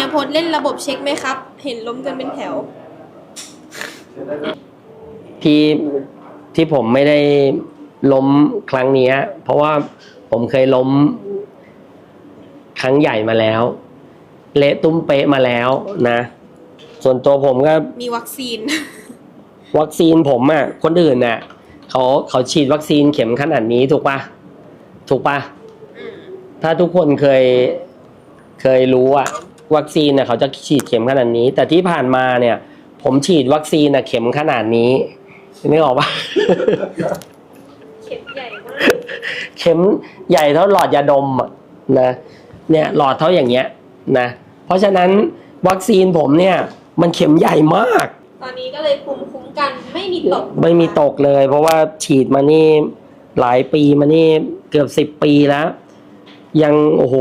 ฮียพจน์เล่นระบบเช็คไหมครับ เห็นล้มกันเป็นแถว ที่ที่ผมไม่ได้ล้มครั้งเนี้ยเพราะว่าผมเคยล้ม ครั้งใหญ่มาแล้ว เละตุ้มเป๊ะมาแล้วนะ ส่วนตัวผมก็มีวัคซีน วัคซีนผมอะ่ะ คนอื่นน่ะเขาเขาฉีดวัคซีนเข็มขนาดนี้ถูกปะถูกปะอืมถ้าทุกคนเคยเคยรู้อะ วัคซีนเนี่ยเขาจะฉีดเข็มขนาดนี้ แต่ที่ผ่านมาเนี่ย ผมฉีดวัคซีนอะเข็มขนาดนี้นึกออกปะเข็มใหญ่มากเข็มใหญ่เท่าหลอดยาดมอะนะเนี่ยหลอดเท่าอย่างเงี้ยนะเพราะฉะนั้นวัคซีนผมเนี่ย มันเข็มใหญ่มาก ตอนนี้ก็เลยภูมิคุ้มกันไม่มีตกไม่มีตกเลย เพราะว่าฉีดมานี่หลายปีมานี่เกือบสิบปีแล้ว ยังโอ้โห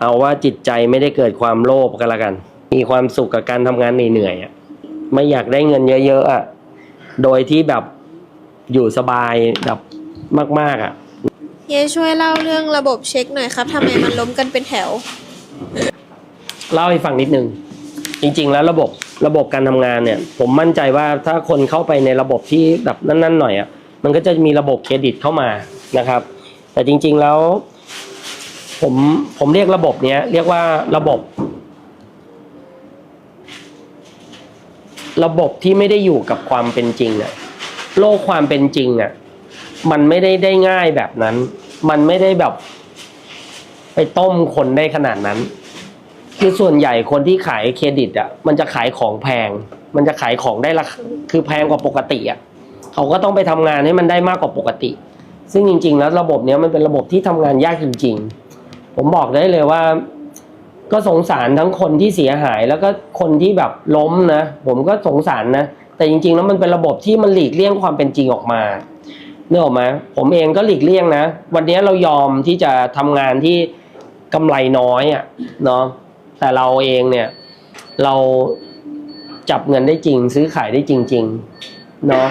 เอาว่าจิตใจไม่ได้เกิดความโลภกันละกัน มีความสุขกับการทำงานเหนื่อยๆอะไม่อยากได้เงินเยอะๆอะโดยที่แบบอยู่สบายแบบมาก ๆอะเฮียช่วยเล่าเรื่องระบบเช็คหน่อยครับทำไมมันล้มกันเป็นแถว เล่าให้ฟังนิดนึง จริง ๆ แล้วระบบระบบการทำงานเนี่ย ผมมั่นใจว่าถ้าคนเข้าไปในระบบที่แบบนั่นๆหน่อยอะมันก็จะมีระบบเครดิตเข้ามานะครับ แต่จริง ๆแล้ว ผมผมเรียกระบบเนี้ย เรียกว่าระบบ ระบบที่ไม่ได้อยู่กับความเป็นจริงอะโลกความเป็นจริงอะมันไม่ได้ได้ง่ายแบบนั้น มันไม่ได้แบบ ไปต้มคนได้ขนาดนั้น คือส่วนใหญ่คนที่ขายเครดิตอะมันจะขายของแพง มันจะขายของได้ราคาคือแพงกว่าปกติอะเขาก็ต้องไปทำงานให้มันได้มากกว่าปกติ ซึ่งจริง ๆ แล้วระบบเนี้ยมันเป็นระบบที่ทำงานยากจริง ๆ ผมบอกได้เลยว่า ก็สงสารทั้งคนที่เสียหาย แล้วก็คนที่แบบล้มนะ ผมก็สงสารนะ แต่จริง ๆ แล้วมันเป็นระบบที่มันหลีกเลี่ยงความเป็นจริงออกมาเนกออกไหมผมเองก็หลีกเลี่ยงนะ วันนี้เรายอมที่จะทำงานที่กำไรน้อยอะเนาะแต่เราเองเนี่ย เราจับเงินได้จริง ซื้อขายได้จริง ๆ เนาะ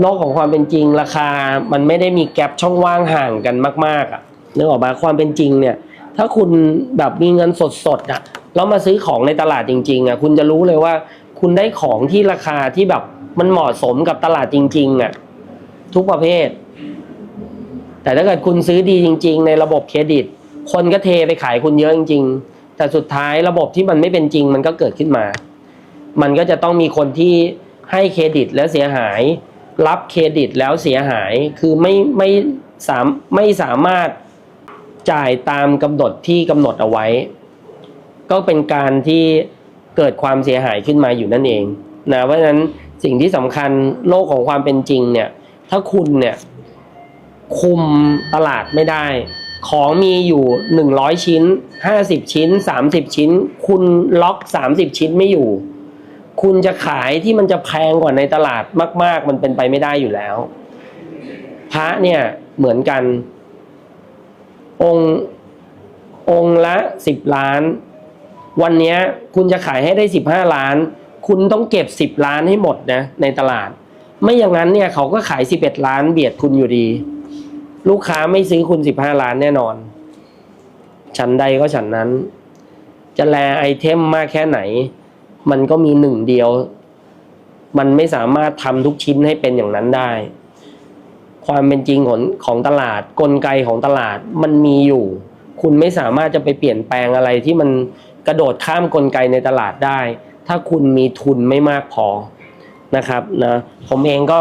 โลกของความเป็นจริงราคา มันไม่ได้มีแกลบช่องว่างห่างกันมาก ๆอะ นึกออกมาความเป็นจริงเนี่ย ถ้าคุณแบบมีเงินสดๆอะแล้วมาซื้อของในตลาดจริง ๆอะคุณจะรู้เลยว่า คุณได้ของที่ราคาที่แบบมันเหมาะสมกับตลาดจริง ๆอะทุกประเภท แต่ถ้าเกิดคุณซื้อดีจริง ๆ ในระบบเครดิต คนก็เทไปขายคุณเยอะจริง ๆ แต่สุดท้ายระบบที่มันไม่เป็นจริงมันก็เกิดขึ้นมา มันก็จะต้องมีคนที่ให้เครดิตแล้วเสียหาย รับเครดิตแล้วเสียหายคือไม่ไม่สามไม่สามารถ จ่ายตามกำหนดที่กำหนดเอาไว้ ก็เป็นการที่เกิดความเสียหายขึ้นมาอยู่นั่นเองนะเพราะฉะนั้นสิ่งที่สำคัญโลกของความเป็นจริงเนี่ย ถ้าคุณเนี่ยคุมตลาดไม่ได้ ของมีอยู่หนึ่งร้อยชิ้นห้าสิบชิ้นสามสิบชิ้น คุณล็อกสามสิบชิ้นไม่อยู่ คุณจะขายที่มันจะแพงกว่าในตลาดมาก ๆ มันเป็นไปไม่ได้อยู่แล้ว พระเนี่ยเหมือนกัน องค์องค์ละสิบล้าน วันนี้คุณจะขายให้ได้สิบห้าล้าน คุณต้องเก็บสิบล้านให้หมดนะในตลาด ไม่อย่างนั้นเนี่ยเขาก็ขายสิบเอ็ดล้านเบียดคุณอยู่ดี ลูกค้าไม่ซื้อคุณสิบห้าล้านแน่นอน ฉันใดก็ฉันนั้น จะแลไอเทมมากแค่ไหน มันก็มีหนึ่งเดียว มันไม่สามารถทำทุกชิ้นให้เป็นอย่างนั้นได้ ความเป็นจริงของของตลาดกลไกของตลาดมันมีอยู่ คุณไม่สามารถจะไปเปลี่ยนแปลงอะไรที่มันกระโดดข้ามกลไกในตลาดได้ ถ้าคุณมีทุนไม่มากพอนะครับนะผมเองก็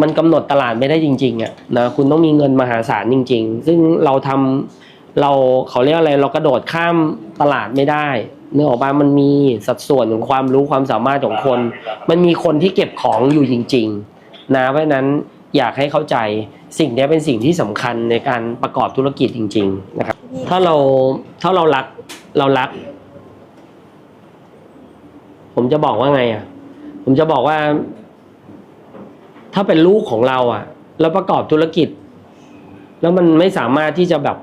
มันกำหนดตลาดไม่ได้จริงๆอะนะคุณต้องมีเงินมหาศาลจริง ๆ ซึ่งเราทำเราเขาเรียกอะไรเรากระโดดข้ามตลาดไม่ได้เนื้อออกมามันมีสัดส่วนของความรู้ความสามารถของคน มันมีคนที่เก็บของอยู่จริง ๆ นะเพราะนั้นอยากให้เข้าใจสิ่งนี้เป็นสิ่งที่สำคัญในการประกอบธุรกิจจริง ๆ นะครับ ถ้าเราถ้าเรารักเรารัก ผมจะบอกว่าไงอะ ผมจะบอกว่า ถ้าเป็นลูกของเรา อะ แล้วประกอบธุรกิจ แล้วมันไม่สามารถที่จะแบบ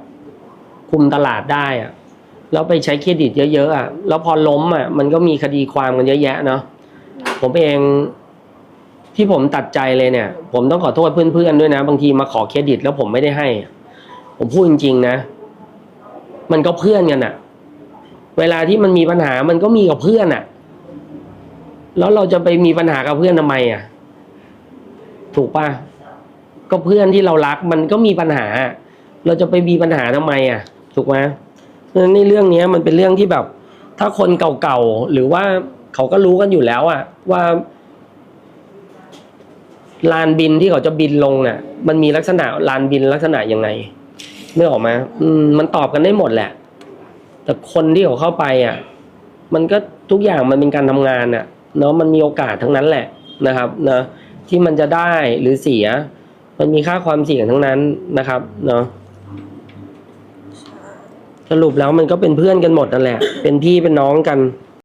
คุมตลาดได้อะแล้วไปใช้เครดิตเยอะๆอะแล้วพอล้มอะมันก็มีคดีความกันเยอะแยะเนาะผมเอง ที่ผมตัดใจเลยเนี่ย ผมต้องขอโทษเพื่อนๆด้วยนะ บางทีมาขอเครดิตแล้วผมไม่ได้ให้ ผมพูดจริงๆนะ มันก็เพื่อนกันอะเวลาที่มันมีปัญหามันก็มีกับเพื่อนอะแล้วเราจะไปมีปัญหากับเพื่อนทำไมอะถูกปะก็เพื่อนที่เรารักมันก็มีปัญหา เราจะไปมีปัญหาทำไมอะถูกไหมเพราะนั้นในเรื่องนี้มันเป็นเรื่องที่แบบ ถ้าคนเก่าๆหรือว่าเขาก็รู้กันอยู่แล้วอะว่า ลานบินที่เขาจะบินลงน่ะ มันมีลักษณะลานบินลักษณะยังไงเนื้อออกไหมา อืมมันตอบกันได้หมดแหละ แต่คนที่เขาเข้าไปอะ มันก็ทุกอย่างมันเป็นการทำงานอะ เนาะมันมีโอกาสทั้งนั้นแหละนะครับนะที่มันจะได้หรือเสีย มันมีค่าความเสี่ยงทั้งนั้นนะครับ เนาะสรุปแล้วมันก็เป็นเพื่อนกันหมดนั่นแหละ เป็นพี่เป็นน้องกัน